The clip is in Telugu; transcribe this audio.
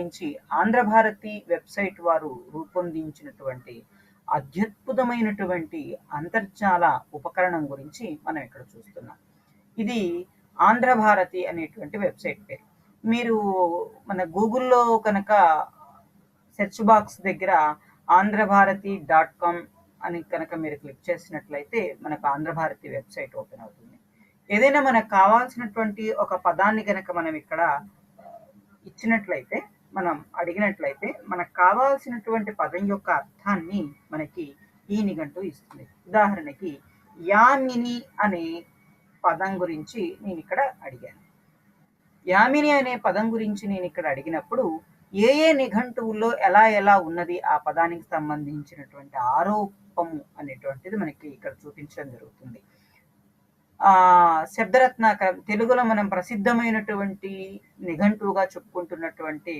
గురించి ఆంధ్రభారతి వెబ్సైట్ వారు రూపొందించినటువంటి అత్యద్భుతమైనటువంటి అంతర్జాల ఉపకరణం గురించి మనం ఇక్కడ చూస్తున్నాం. ఇది ఆంధ్రభారతి అనేటువంటి వెబ్సైట్ పేరు. మీరు మన గూగుల్లో కనుక సెర్చ్ బాక్స్ దగ్గర ఆంధ్రభారతి డాట్ కామ్ అని కనుక మీరు క్లిక్ చేసినట్లయితే మనకు ఆంధ్రభారతి వెబ్సైట్ ఓపెన్ అవుతుంది. ఏదైనా మనకు కావాల్సినటువంటి ఒక పదాన్ని కనుక మనం ఇక్కడ ఇచ్చినట్లయితే మనం అడిగినట్లయితే మనకు కావాల్సినటువంటి పదం యొక్క అర్థాన్ని మనకి ఈ నిఘంటు ఇస్తుంది. ఉదాహరణకి యామిని అనే పదం గురించి నేను ఇక్కడ అడిగాను. యామిని అనే పదం గురించి నేను ఇక్కడ అడిగినప్పుడు ఏ ఏ నిఘంటువుల్లో ఎలా ఎలా ఉన్నది ఆ పదానికి సంబంధించినటువంటి ఆరోపము అనేటువంటిది మనకి ఇక్కడ చూపించడం జరుగుతుంది. ఆ శబ్దరత్నాకరం తెలుగులో మనం ప్రసిద్ధమైనటువంటి నిఘంటువుగా చెప్పుకుంటున్నటువంటి